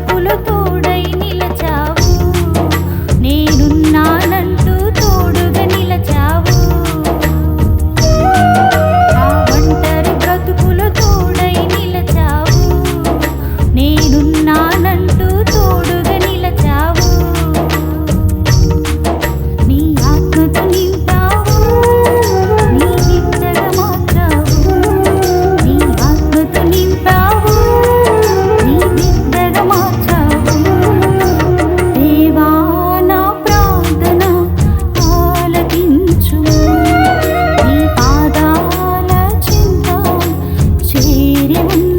అదుపులు తోడై నిలచావు. నేనున్నానంటూ తోడుగా నిలచావు. ఆ ఒంటరి బ్రతుకులు తోడై నిలచావు. నేను one.